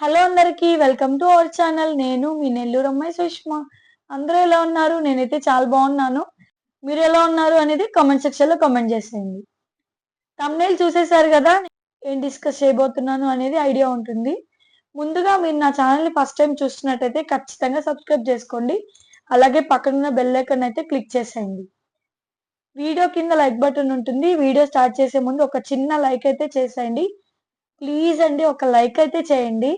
Hello అందరికి welcome to our channel. నేను మీ నెల్లూరు అమ్మాయి సుష్మా. అందరూ ఎలా ఉన్నారు? నేనైతే చాలా బాగున్నాను. మీరు ఎలా ఉన్నారు అనేది కామెంట్ సెక్షన్లో కామెంట్ చేసేయండి. తమ్నేల్ చూసేశారు కదా? ఏం డిస్కస్ చేయబోతున్నాను అనేది ఐడియా ఉంటుంది. ముందుగా మీరు నా ఛానల్ని ఫస్ట్ టైం చూస్తున్నట్టయితే ఖచ్చితంగా సబ్స్క్రైబ్ చేసుకోండి. అలాగే పక్కనున్న బెల్ ఐకన్ అయితే క్లిక్ చేసేయండి. వీడియో కింద లైక్ బటన్ ఉంటుంది. వీడియో స్టార్ట్ చేసే ముందు ఒక చిన్న లైక్ అయితే చేసేయండి. ప్లీజ్ అండి ఒక లైక్ అయితే చేయండి.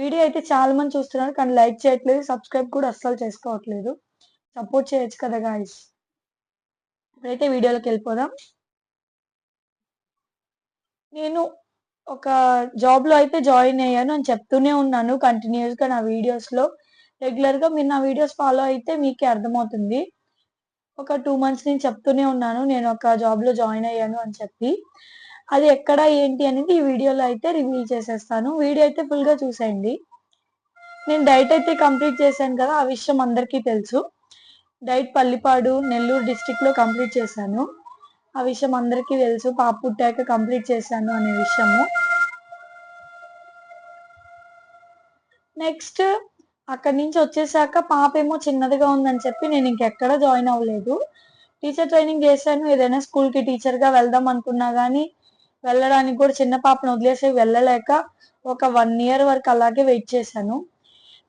వీడియో అయితే చాలా మంది చూస్తున్నారు కానీ లైక్ చేయట్లేదు సబ్స్క్రైబ్ కూడా అస్సలు చేసుకోవట్లేదు. సపోర్ట్ చేయొచ్చు కదా గాయస్ ఇప్పుడైతే వీడియోలోకి వెళ్ళిపోదాం. నేను ఒక జాబ్లో అయితే జాయిన్ అయ్యాను అని చెప్తూనే ఉన్నాను కంటిన్యూస్గా నా వీడియోస్లో. రెగ్యులర్గా మీరు నా వీడియోస్ ఫాలో అయితే మీకే అర్థమవుతుంది. ఒక టూ మంత్స్ నేను చెప్తూనే ఉన్నాను నేను ఒక జాబ్లో జాయిన్ అయ్యాను అని చెప్పి. అది ఎక్కడ ఏంటి అనేది ఈ వీడియోలో అయితే రివీల్ చేసేస్తాను. వీడియో అయితే ఫుల్గా చూసేయండి. నేను డైట్ అయితే కంప్లీట్ చేశాను కదా ఆ విషయం అందరికీ తెలుసు. డైట్ పల్లిపాడు నెల్లూరు డిస్టిక్లో కంప్లీట్ చేశాను. ఆ విషయం అందరికీ తెలుసు. పాప పుట్టాక కంప్లీట్ చేశాను అనే విషయము. నెక్స్ట్ అక్కడి నుంచి వచ్చేసాక పాప ఏమో చిన్నదిగా ఉందని చెప్పి నేను ఇంకెక్కడ జాయిన్ అవ్వలేదు. టీచర్ ట్రైనింగ్ చేశాను. ఏదైనా స్కూల్కి టీచర్గా వెళ్దాం అనుకున్నా కానీ వెళ్ళడానికి కూడా చిన్న పాపను వదిలేసి వెళ్ళలేక ఒక వన్ ఇయర్ వరకు అలాగే వెయిట్ చేశాను.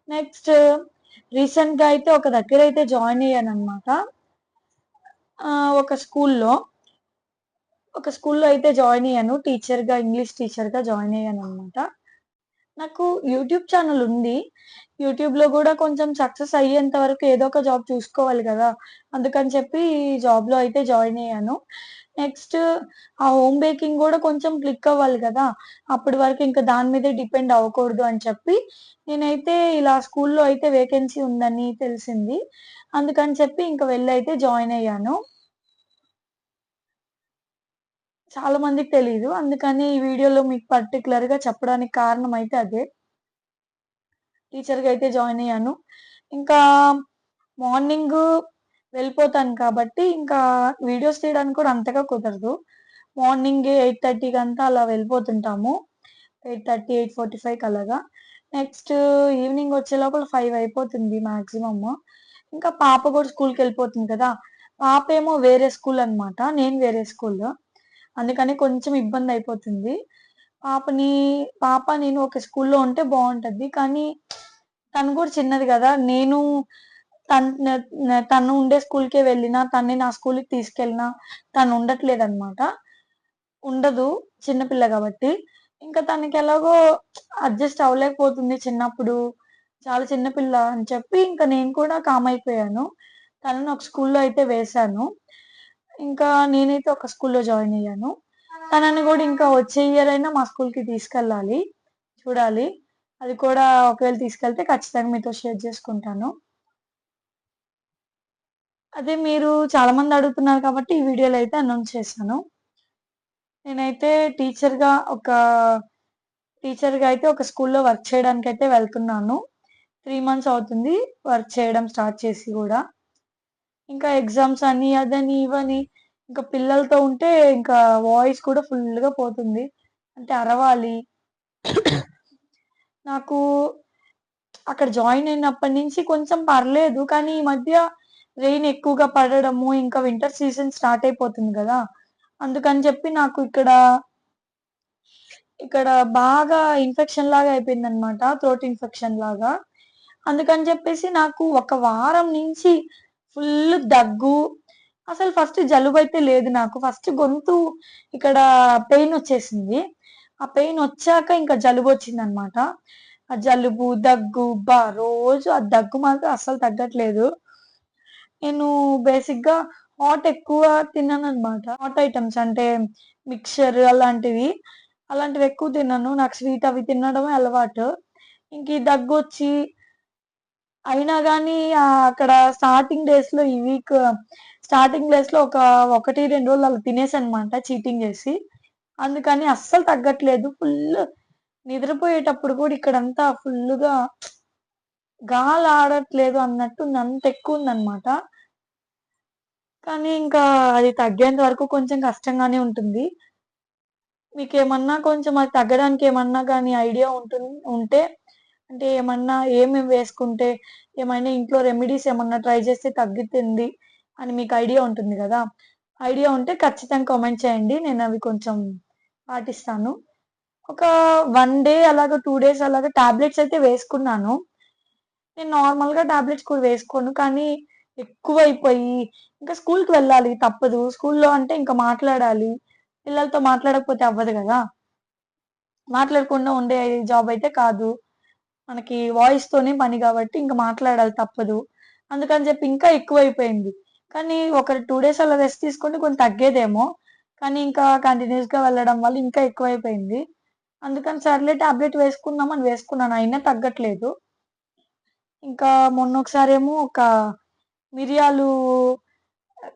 నెక్స్ట్ రీసెంట్గా అయితే ఒక దగ్గర అయితే జాయిన్ అయ్యాను అనమాట ఒక స్కూల్లో ఒక స్కూల్లో అయితే జాయిన్ అయ్యాను. టీచర్గా ఇంగ్లీష్ టీచర్గా జాయిన్ అయ్యాను అనమాట నాకు యూట్యూబ్ ఛానల్ ఉంది. యూట్యూబ్లో కూడా కొంచెం సక్సెస్ అయ్యేంత వరకు ఏదో ఒక జాబ్ చూసుకోవాలి కదా. అందుకని చెప్పి ఈ జాబ్లో అయితే జాయిన్ అయ్యాను. నెక్స్ట్ ఆ హోమ్ బేకింగ్ కూడా కొంచెం క్లిక్ అవ్వాలి కదా. అప్పటి వరకు ఇంకా దాని మీదే డిపెండ్ అవ్వకూడదు అని చెప్పి నేనైతే ఇలా స్కూల్లో అయితే వేకెన్సీ ఉందని తెలిసింది. అందుకని చెప్పి ఇంకా వెళ్ళి అయితే జాయిన్ అయ్యాను. చాలా మందికి తెలియదు అందుకని ఈ వీడియోలో మీకు పర్టికులర్గా చెప్పడానికి కారణం అయితే అదే. టీచర్గా అయితే జాయిన్ అయ్యాను. ఇంకా మార్నింగ్ వెళ్ళిపోతాను కాబట్టి ఇంకా వీడియోస్ తీయడానికి కూడా అంతగా కుదరదు. మార్నింగ్ ఎయిట్ థర్టీకి అంతా అలా వెళ్ళిపోతుంటాము. Eight thirty eight forty five అలాగా. నెక్స్ట్ ఈవినింగ్ వచ్చే లోపల ఫైవ్ అయిపోతుంది మ్యాక్సిమమ్ ఇంకా పాప కూడా స్కూల్కి వెళ్ళిపోతుంది కదా. పాప ఏమో వేరే స్కూల్ అనమాట నేను వేరే స్కూల్ అందుకని కొంచెం ఇబ్బంది అయిపోతుంది. పాపని పాప నేను ఒక స్కూల్లో ఉంటే బాగుంటుంది. కానీ తను కూడా చిన్నది కదా. నేను తను తను ఉండే స్కూల్కే వెళ్ళినా తన్ని నా స్కూల్కి తీసుకెళ్ళినా తను ఉండట్లేదు అనమాట ఉండదు చిన్నపిల్ల కాబట్టి. ఇంకా తనకి ఎలాగో అడ్జస్ట్ అవ్వలేకపోతుంది చిన్నప్పుడు. చాలా చిన్నపిల్ల అని చెప్పి ఇంకా నేను కూడా కామ్ అయిపోయాను. తనని ఒక స్కూల్లో అయితే వేశాను. ఇంకా నేనైతే ఒక స్కూల్లో జాయిన్ అయ్యాను. తనని కూడా ఇంకా వచ్చే ఇయర్ అయినా మా స్కూల్కి తీసుకెళ్ళాలి. చూడాలి. అది కూడా ఒకవేళ తీసుకెళ్తే ఖచ్చితంగా మీతో షేర్ చేసుకుంటాను. అదే మీరు చాలా మంది అడుగుతున్నారు కాబట్టి ఈ వీడియోలో అయితే అనౌన్స్ చేశాను. నేనైతే టీచర్గా ఒక టీచర్గా అయితే ఒక స్కూల్లో వర్క్ చేయడానికి అయితే వెళ్తున్నాను. త్రీ మంత్స్ అవుతుంది వర్క్ చేయడం స్టార్ట్ చేసి కూడా. ఇంకా ఎగ్జామ్స్ అని అదని ఇవని ఇంకా పిల్లలతో ఉంటే ఇంకా వాయిస్ కూడా ఫుల్గా పోతుంది. అంటే అరవాలి. నాకు అక్కడ జాయిన్ అయినప్పటి నుంచి కొంచెం పర్లేదు కానీ ఈ మధ్య రెయిన్ ఎక్కువగా పడడము ఇంకా వింటర్ సీజన్ స్టార్ట్ అయిపోతుంది కదా. అందుకని చెప్పి నాకు ఇక్కడ ఇక్కడ బాగా ఇన్ఫెక్షన్ లాగా అయిపోయింది అనమాట థ్రోట్ ఇన్ఫెక్షన్ లాగా. అందుకని చెప్పేసి నాకు ఒక వారం నుంచి ఫుల్ దగ్గు. అసలు ఫస్ట్ జలుబు అయితే లేదు నాకు. ఫస్ట్ గొంతు ఇక్కడ పెయిన్ వచ్చేసింది. ఆ పెయిన్ వచ్చాక ఇంకా జలుబు వచ్చింది అనమాట ఆ జలుబు దగ్గు బా రోజు ఆ దగ్గు మాత్రం అస్సలు తగ్గట్లేదు. నేను బేసిక్గా హాట్ ఎక్కువ తిన్నాను అనమాట హాట్ ఐటమ్స్ అంటే మిక్చర్ అలాంటివి. అలాంటివి ఎక్కువ తిన్నాను. నాకు స్వీట్ అవి తినడమే అలవాటు. ఇంక ఈ దగ్గు వచ్చి అయినా కానీ అక్కడ స్టార్టింగ్ డేస్లో ఈ వీక్ స్టార్టింగ్ డేస్లో ఒక ఒకటి రెండు రోజులు అలా తినేసి అనమాట చీటింగ్ చేసి. అందుకని అస్సలు తగ్గట్లేదు. ఫుల్ నిద్రపోయేటప్పుడు కూడా ఇక్కడంతా ఫుల్గా గాలి ఆడట్లేదు అన్నట్టు అంత ఎక్కువ ఉందన్నమాట. కానీ ఇంకా అది తగ్గేంత వరకు కొంచెం కష్టంగానే ఉంటుంది. మీకేమన్నా కొంచెం అది తగ్గడానికి ఏమన్నా కానీ ఐడియా ఉంటుంది ఉంటే అంటే ఏమన్నా ఏమేమి వేసుకుంటే ఏమైనా ఇంట్లో రెమెడీస్ ఏమన్నా ట్రై చేస్తే తగ్గుతుంది అని మీకు ఐడియా ఉంటుంది కదా? ఐడియా ఉంటే ఖచ్చితంగా కామెంట్ చేయండి. నేను అవి కొంచెం పాటిస్తాను. ఒక వన్ డే అలాగ టూ డేస్ అలాగ టాబ్లెట్స్ అయితే వేసుకున్నాను. నేను నార్మల్గా టాబ్లెట్స్ కూడా వేసుకోను. కానీ ఎక్కువైపోయి ఇంకా స్కూల్కి వెళ్ళాలి తప్పదు. స్కూల్లో అంటే ఇంకా మాట్లాడాలి. పిల్లలతో మాట్లాడకపోతే అవ్వదు కదా? మాట్లాడకుండా ఉండే జాబ్ అయితే కాదు. మనకి వాయిస్ తోనే పని కాబట్టి ఇంకా మాట్లాడాలి తప్పదు. అందుకని చెప్పి ఇంకా ఎక్కువైపోయింది. కానీ ఒక టూ డేస్ అలా రెస్ట్ తీసుకుంటే కొంచెం తగ్గేదేమో. కానీ ఇంకా కంటిన్యూస్గా వెళ్ళడం వల్ల ఇంకా ఎక్కువైపోయింది. అందుకని సర్లే టాబ్లెట్ వేసుకుందాం అని వేసుకున్నాను. అయినా తగ్గట్లేదు. ఇంకా మొన్న ఒకసారి ఏమో ఒక మిరియాలు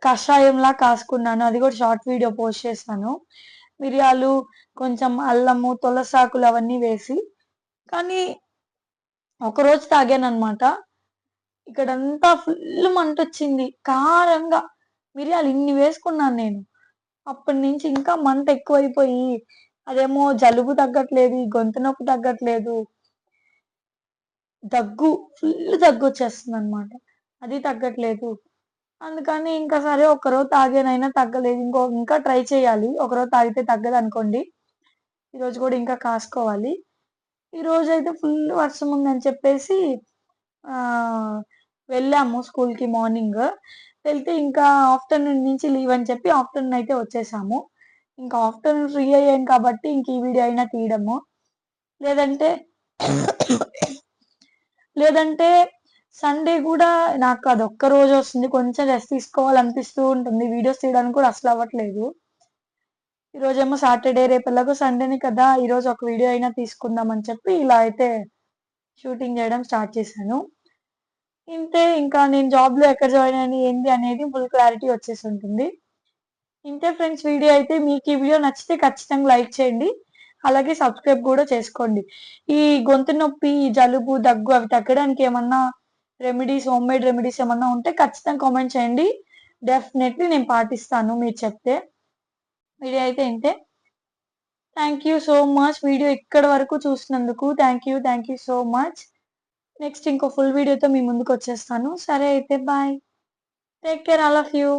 కషాయంలా కాసుకున్నాను. అది కూడా షార్ట్ వీడియో పోస్ట్ చేశాను. మిరియాలు కొంచెం అల్లము తులసాకులు అవన్నీ వేసి. కానీ ఒకరోజు తాగాను అనమాట ఇక్కడంతా ఫుల్ మంట వచ్చింది కారంగా మిరియాలు ఇన్ని వేసుకున్నాను నేను. అప్పటి నుంచి ఇంకా మంట ఎక్కువైపోయి అదేమో జలుబు తగ్గట్లేదు గొంతు నొప్పి తగ్గట్లేదు. దగ్గు ఫుల్ దగ్గు వచ్చేస్తుంది అనమాట అది తగ్గట్లేదు. అందుకని ఇంకా సరే ఒకరోజు తాగేనైనా తగ్గలేదు. ఇంకో ఇంకా ట్రై చేయాలి. ఒకరోజు తాగితే తగ్గదు అనుకోండి ఈరోజు కూడా ఇంకా కాసుకోవాలి. ఈరోజు అయితే ఫుల్ వర్షం ఉందని చెప్పేసి వెళ్ళాము స్కూల్కి మార్నింగ్. వెళ్తే ఇంకా ఆఫ్టర్నూన్ నుంచి లీవ్ అని చెప్పి ఆఫ్టర్నూన్ అయితే వచ్చేసాము. ఇంకా ఆఫ్టర్నూన్ ఫ్రీ అయ్యాం కాబట్టి ఇంక ఈ వీడియో అయినా తీయడము. లేదంటే లేదంటే సండే కూడా నాకు అది ఒక్క రోజు వస్తుంది. కొంచెం రెస్ట్ తీసుకోవాలనిపిస్తూ ఉంటుంది. వీడియోస్ తీయడానికి కూడా అసలు అవ్వట్లేదు. ఈరోజేమో సాటర్డే రేపు ఎలాగో సండేనే కదా ఈరోజు ఒక వీడియో అయినా తీసుకుందాం అని చెప్పి ఇలా అయితే షూటింగ్ చేయడం స్టార్ట్ చేశాను. ఇంతే ఇంకా నేను జాబ్లో ఎక్కడ జాయిన్ అయ్యాను ఏంటి అనేది ఫుల్ క్లారిటీ వచ్చేసి ఉంటుంది. ఇంతే ఫ్రెండ్స్ వీడియో అయితే మీకు ఈ వీడియో నచ్చితే ఖచ్చితంగా లైక్ చేయండి అలాగే సబ్స్క్రైబ్ కూడా చేసుకోండి. ఈ గొంతు నొప్పి జలుబు దగ్గు అవి తగ్గడానికి ఏమన్నా రెమెడీస్ హోమ్ మేడ్ రెమెడీస్ ఏమన్నా ఉంటే ఖచ్చితంగా కామెంట్ చేయండి. డెఫినెట్లీ నేను పాటిస్తాను మీరు చెప్తే. వీడియో అయితే ఇంతే. Thank you so much video ఇక్కడ వరకు చూసినందుకు thank you thank you so much next ఇంకో ఫుల్ వీడియోతో మీ ముందుకు వచ్చేస్తాను. సరే అయితే bye take care all of you